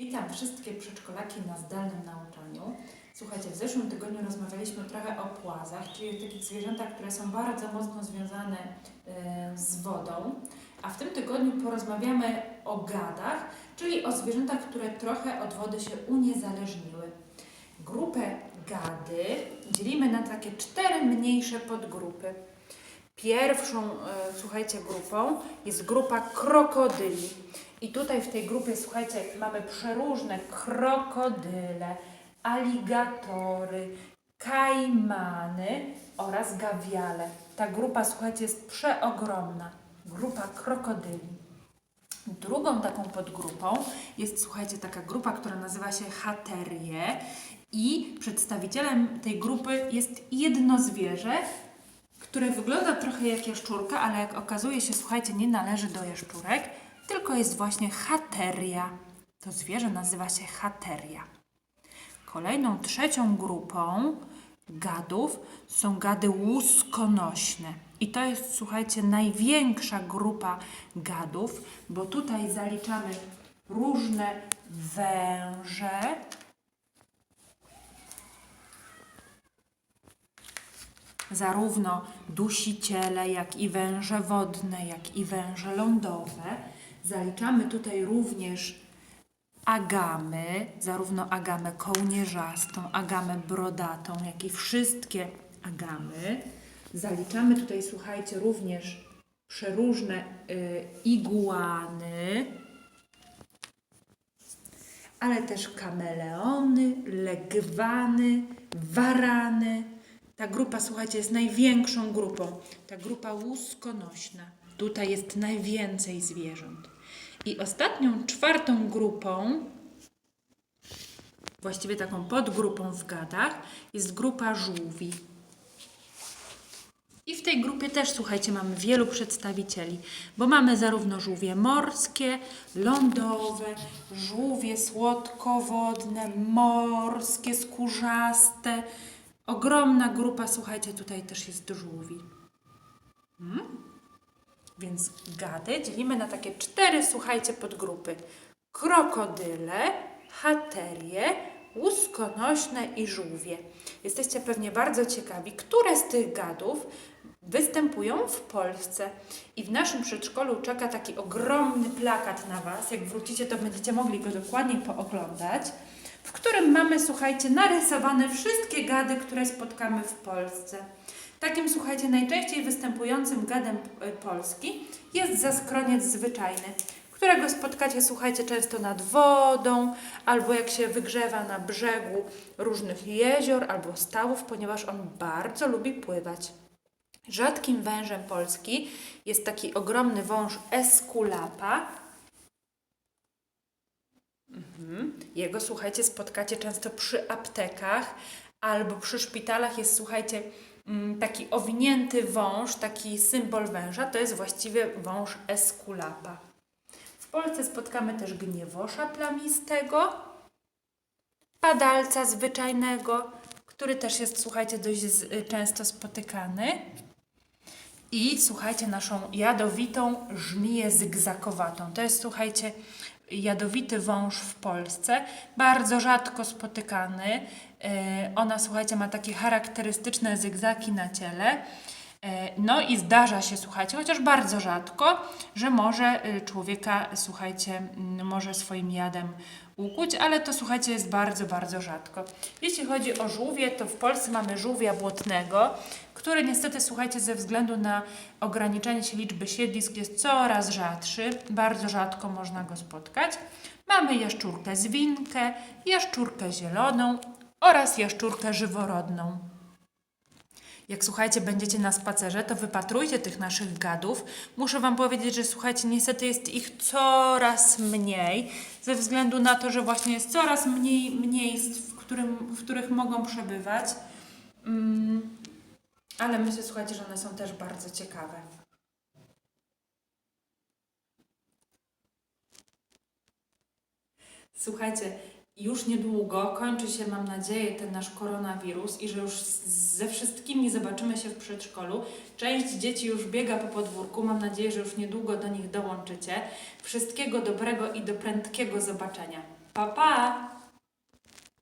Witam wszystkie przedszkolaki na zdalnym nauczaniu. Słuchajcie, w zeszłym tygodniu rozmawialiśmy trochę o płazach, czyli takich zwierzętach, które są bardzo mocno związane z wodą. A w tym tygodniu porozmawiamy o gadach, czyli o zwierzętach, które trochę od wody się uniezależniły. Grupę gady dzielimy na takie cztery mniejsze podgrupy. Pierwszą, e, słuchajcie, grupą jest grupa krokodyli. I tutaj w tej grupie, słuchajcie, mamy przeróżne krokodyle, aligatory, kajmany oraz gawiale. Ta grupa, słuchajcie, jest przeogromna. Grupa krokodyli. Drugą taką podgrupą jest, słuchajcie, taka grupa, która nazywa się haterie i przedstawicielem tej grupy jest jedno zwierzę, które wygląda trochę jak jaszczurka, ale jak okazuje się, słuchajcie, nie należy do jaszczurek, tylko jest właśnie hateria. To zwierzę nazywa się hateria. Kolejną, trzecią grupą gadów są gady łuskonośne. I to jest, słuchajcie, największa grupa gadów, bo tutaj zaliczamy różne węże, zarówno dusiciele, jak i węże wodne, jak i węże lądowe. Zaliczamy tutaj również agamy, zarówno agamę kołnierzastą, agamę brodatą, jak i wszystkie agamy. Zaliczamy tutaj, słuchajcie, również przeróżne y, iguany, ale też kameleony, legwany, warany. Ta grupa, słuchajcie, jest największą grupą. Ta grupa łuskonośna. Tutaj jest najwięcej zwierząt. I ostatnią, czwartą grupą, właściwie taką podgrupą w gadach, jest grupa żółwi. I w tej grupie też, słuchajcie, mamy wielu przedstawicieli, bo mamy zarówno żółwie morskie, lądowe, żółwie słodkowodne, morskie, skórzaste. Ogromna grupa, słuchajcie, tutaj też jest żółwi. Hmm? Więc gady dzielimy na takie cztery, słuchajcie, podgrupy. Krokodyle, haterie, łuskonośne i żółwie. Jesteście pewnie bardzo ciekawi, które z tych gadów występują w Polsce. I w naszym przedszkolu czeka taki ogromny plakat na Was. Jak wrócicie, to będziecie mogli go dokładnie pooglądać, którym mamy, słuchajcie, narysowane wszystkie gady, które spotkamy w Polsce. Takim, słuchajcie, najczęściej występującym gadem e, Polski jest zaskroniec zwyczajny, którego spotkacie, słuchajcie, często nad wodą, albo jak się wygrzewa na brzegu różnych jezior albo stawów, ponieważ on bardzo lubi pływać. Rzadkim wężem Polski jest taki ogromny wąż Esculapa. Jego, słuchajcie, spotkacie często przy aptekach albo przy szpitalach. Jest, słuchajcie, mm, taki owinięty wąż, taki symbol węża. To jest właściwie wąż Esculapa. W Polsce spotkamy też gniewosza plamistego, padalca zwyczajnego, który też jest, słuchajcie, dość często spotykany. I słuchajcie, naszą jadowitą żmiję zygzakowatą. To jest, słuchajcie, jadowity wąż w Polsce, bardzo rzadko spotykany. E, Ona, słuchajcie, ma takie charakterystyczne zygzaki na ciele. E, No i zdarza się, słuchajcie, chociaż bardzo rzadko, że może y, człowieka, słuchajcie, może swoim jadem ukuć, ale to, słuchajcie, jest bardzo, bardzo rzadko. Jeśli chodzi o żółwie, to w Polsce mamy żółwia błotnego, który niestety, słuchajcie, ze względu na ograniczenie się liczby siedlisk jest coraz rzadszy. Bardzo rzadko można go spotkać. Mamy jaszczurkę zwinkę, jaszczurkę zieloną oraz jaszczurkę żyworodną. Jak słuchajcie, będziecie na spacerze, to wypatrujcie tych naszych gadów. Muszę Wam powiedzieć, że słuchajcie, niestety jest ich coraz mniej, ze względu na to, że właśnie jest coraz mniej miejsc, w, którym, w których mogą przebywać. Mm, ale myślę, słuchajcie, że one są też bardzo ciekawe. Słuchajcie, już niedługo kończy się, mam nadzieję, ten nasz koronawirus i że już ze wszystkimi zobaczymy się w przedszkolu. Część dzieci już biega po podwórku. Mam nadzieję, że już niedługo do nich dołączycie. Wszystkiego dobrego i do prędkiego zobaczenia. Pa, pa!